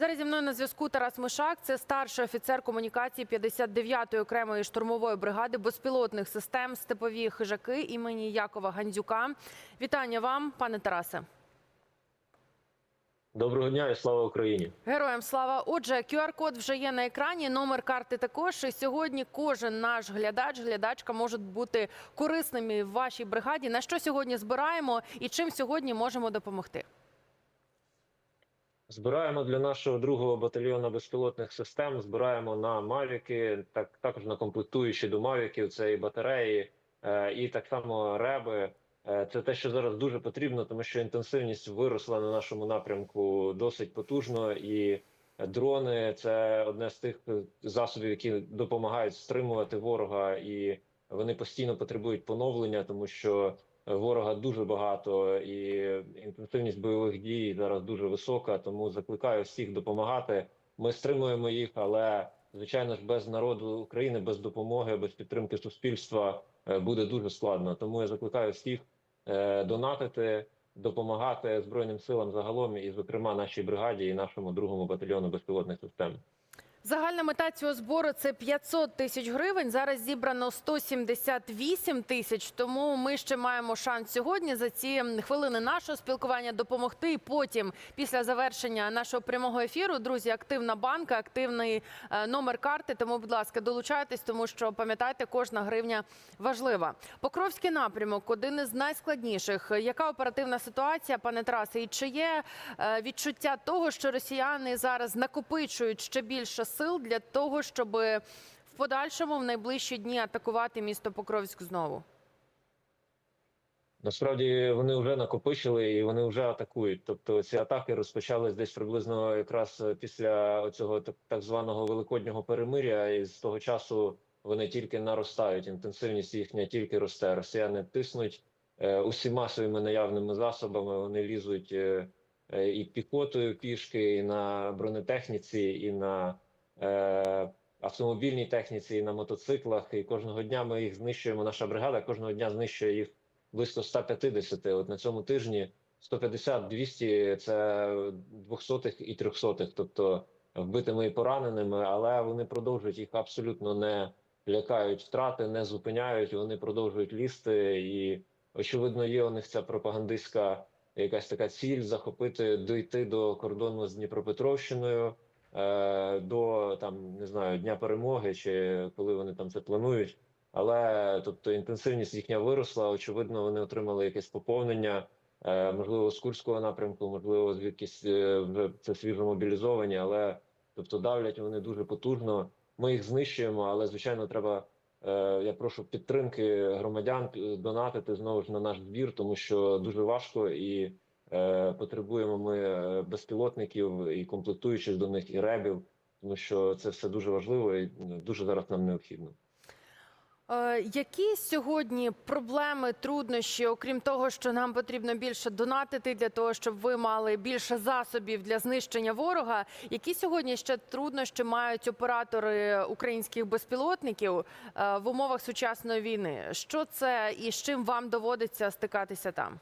Зараз зі мною на зв'язку Тарас Мишак. Це старший офіцер комунікації 59-ї окремої штурмової бригади безпілотних систем степові хижаки імені Якова Гандзюка. Вітання вам, пане Тарасе. Доброго дня і слава Україні. Героям слава. Отже, QR-код вже є на екрані. Номер карти також. І сьогодні кожен наш глядач, глядачка можуть бути корисними в вашій бригаді. На що сьогодні збираємо і чим сьогодні можемо допомогти? Збираємо для нашого другого батальйону безпілотних систем. Збираємо на мавіки, так також на комплектуючі до мавіків. Це і батареї, е, і так само реби. Е, Це те, що зараз дуже потрібно, тому що інтенсивність виросла на нашому напрямку досить потужно, і дрони це одне з тих засобів, які допомагають стримувати ворога, і вони постійно потребують поновлення, тому що ворога дуже багато, і інтенсивність бойових дій зараз дуже висока. Тому закликаю всіх допомагати. Ми стримуємо їх, але звичайно ж без народу України, без допомоги, без підтримки суспільства е, буде дуже складно. Тому я закликаю всіх е, донатити, допомагати збройним силам загалом, і зокрема нашій бригаді і нашому другому батальйону безпілотних систем. Загальна мета цього збору це 500 тисяч гривень. Зараз зібрано 178 тисяч. Тому ми ще маємо шанс сьогодні за ці хвилини нашого спілкування допомогти. І потім, після завершення нашого прямого ефіру, друзі, активна банка, активний е, номер карти. Тому, будь ласка, долучайтесь, тому що пам'ятайте, кожна гривня важлива. Покровський напрямок один із найскладніших. Яка оперативна ситуація, пане Тарасе? І чи є е, відчуття того, що росіяни зараз накопичують ще більше сил для того, щоб в подальшому в найближчі дні атакувати місто Покровськ знову? Насправді вони вже накопичили і вони вже атакують. Тобто ці атаки розпочались десь приблизно якраз після цього так, званого великоднього перемиря, і з того часу вони тільки наростають. Інтенсивність їхня тільки росте. Росіяни тиснуть е, усіма своїми наявними засобами. Вони лізуть е, е, і піхотою пішки, і на бронетехніці, і на автомобільній техніці, і на мотоциклах. І кожного дня ми їх знищуємо. Наша бригада кожного дня знищує їх близько 150. От на цьому тижні 150-200 – це 200 і 300 тобто вбитими і пораненими, але вони продовжують їх абсолютно не лякають втрати, не зупиняють. Вони продовжують лізти, і очевидно, є у них ця пропагандистська якась така ціль захопити, дійти до кордону з Дніпропетровщиною. Е, До там не знаю дня перемоги, чи коли вони там це планують. Але тобто інтенсивність їхня виросла. Очевидно, вони отримали якесь поповнення, е, можливо, з курського напрямку, можливо, звідкись е, це свіжо мобілізовані, але тобто давлять вони дуже потужно. Ми їх знищуємо, але звичайно, треба. Я прошу підтримки громадян донатити знову ж на наш збір, тому що дуже важко і потребуємо ми е, безпілотників і комплектуючих до них і ребів, тому що це все дуже важливо і ну, дуже зараз нам необхідно. Е, Які сьогодні проблеми, труднощі, окрім того, що нам потрібно більше донатити для того, щоб ви мали більше засобів для знищення ворога? Які сьогодні ще труднощі мають оператори українських безпілотників е, в умовах сучасної війни? Що це і з чим вам доводиться стикатися там?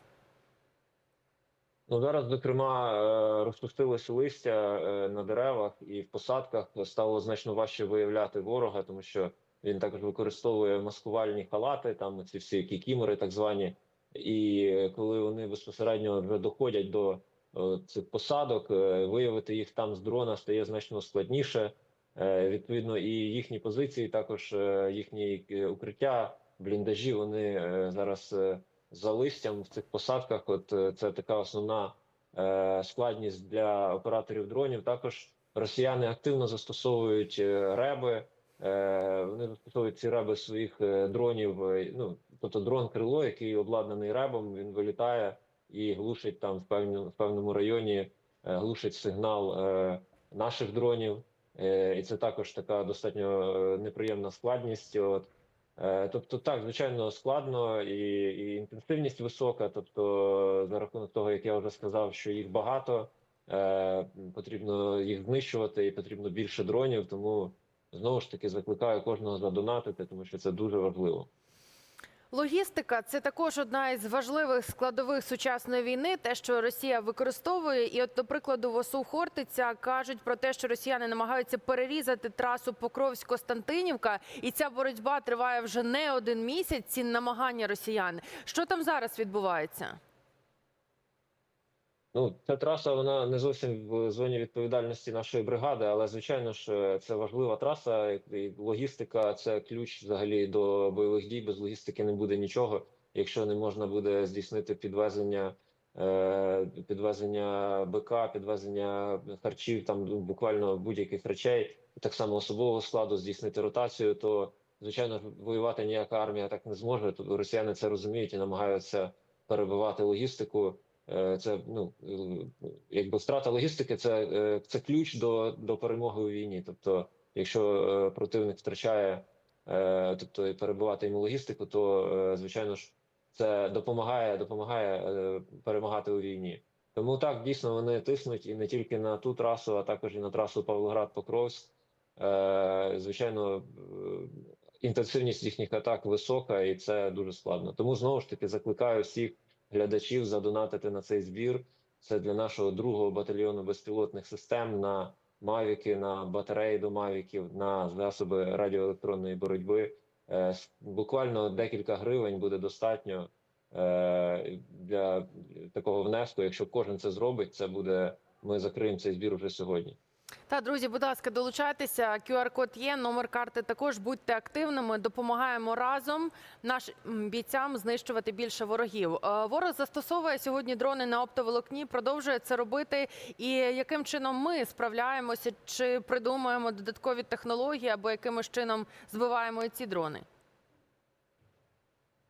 Ну зараз, зокрема, е, розпустилося листя е, на деревах і в посадках стало значно важче виявляти ворога, тому що він також використовує маскувальні халати, там ці всі кікімори, так звані. І коли вони безпосередньо вже доходять до е, цих посадок, е, виявити їх там з дрона стає значно складніше. Е, Відповідно, і їхні позиції, також е, їхні е, укриття, бліндажі, вони е, зараз. За листям в цих посадках. От е, це така основна е, складність для операторів дронів. Також росіяни активно застосовують е, реби. Е, вони застосовують ці реби своїх дронів. Ну тобто дрон крило, який обладнаний ребом, він вилітає і глушить там в певному в певному районі, глушить сигнал наших дронів. І це також така достатньо неприємна складність. От Тобто, так, звичайно, складно і, і інтенсивність висока. Тобто, за рахунок того, як я вже сказав, що їх багато, е, потрібно їх знищувати, і потрібно більше дронів. Тому знову ж таки закликаю кожного задонатити, тому що це дуже важливо. Логістика це також одна із важливих складових сучасної війни. Те, що Росія використовує, і от до прикладу Восу Хортиця кажуть про те, що росіяни намагаються перерізати трасу Покровськ-Костянтинівка, і ця боротьба триває вже не один місяць. Ці намагання росіян. Що там зараз відбувається? Ну, ця траса вона не зовсім в зоні відповідальності нашої бригади, але звичайно ж це важлива траса. і Логістика це ключ взагалі до бойових дій. Без логістики не буде нічого, якщо не можна буде здійснити підвезення, е, підвезення БК, підвезення харчів, там ну, буквально будь-яких речей, так само особового складу, здійснити ротацію, то звичайно воювати ніяка армія так не зможе. Тобто росіяни це розуміють і намагаються перебивати логістику. Е, Це ну е, якби втрата логістики, це, е, це ключ до, до перемоги у війні. Тобто, якщо противник втрачає, тобто перебувати йому логістику, то звичайно ж це допомагає, допомагає перемагати у війні. Тому так дійсно вони тиснуть і не тільки на ту трасу, а також і на трасу Павлоград-Покровськ. Звичайно, інтенсивність їхніх атак висока, і це дуже складно. Тому знову ж таки закликаю всіх глядачів задонатити на цей збір. Це для нашого другого батальйону безпілотних систем на мавіки, на батареї до мавіків, на засоби радіоелектронної боротьби. Е, Буквально декілька гривень буде достатньо е, для такого внеску. Якщо кожен це зробить, це буде. Ми закриємо цей збір вже сьогодні. Та друзі, будь ласка, долучайтеся. QR-код є, номер карти також будьте активними. Допомагаємо разом нашим бійцям знищувати більше ворогів. Е, Ворог застосовує сьогодні дрони на оптоволокні, продовжує це робити. І яким чином ми справляємося? Чи придумуємо додаткові технології або якимось чином збиваємо ці дрони?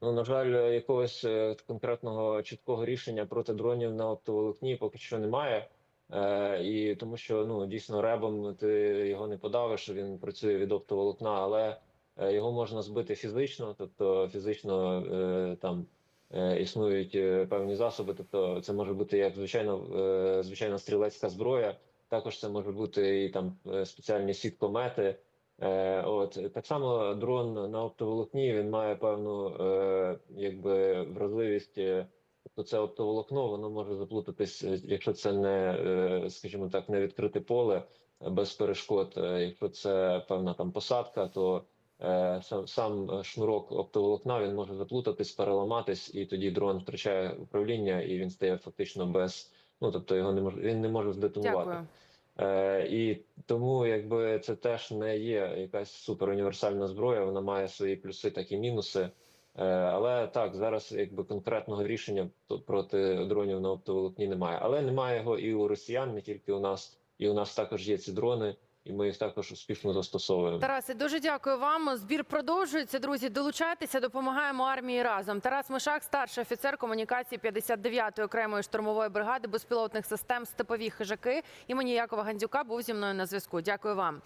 Ну, на жаль, якогось е, конкретного чіткого рішення проти дронів на оптоволокні поки що немає. Е, і тому що ну дійсно ребом ти його не подавиш, він працює від оптоволокна, але е, його можна збити фізично, тобто фізично е, там е, існують е, певні засоби. Тобто, це може бути як звичайно е, звичайна стрілецька зброя. Також це може бути і там е, спеціальні сіткомети. Е, от так само дрон на оптоволокні він має певну е, якби вразливість. Е, Тобто це оптоволокно, воно може заплутатись, е, якщо це не, е, скажімо так, не відкрите поле е, без перешкод. Якщо це певна там посадка, то сам, сам шнурок оптоволокна він може заплутатись, переламатись, і тоді дрон втрачає управління і він стає фактично без. Ну тобто його не може він не може здетонувати. Дякую. Е, і тому, якби це теж не є якась суперуніверсальна зброя, вона має свої плюси, так і мінуси. Е, але так, зараз якби конкретного рішення проти дронів на оптоволокні немає. Але немає його і у росіян, не тільки у нас, і у нас також є ці дрони, і ми їх також успішно застосовуємо. Тарасе, дуже дякую вам. Збір продовжується. Друзі, долучайтеся, допомагаємо армії разом. Тарас Мишак, старший офіцер комунікації 59-ї окремої штурмової бригади безпілотних систем Степові хижаки імені Якова Гандзюка був зі мною на зв'язку. Дякую вам.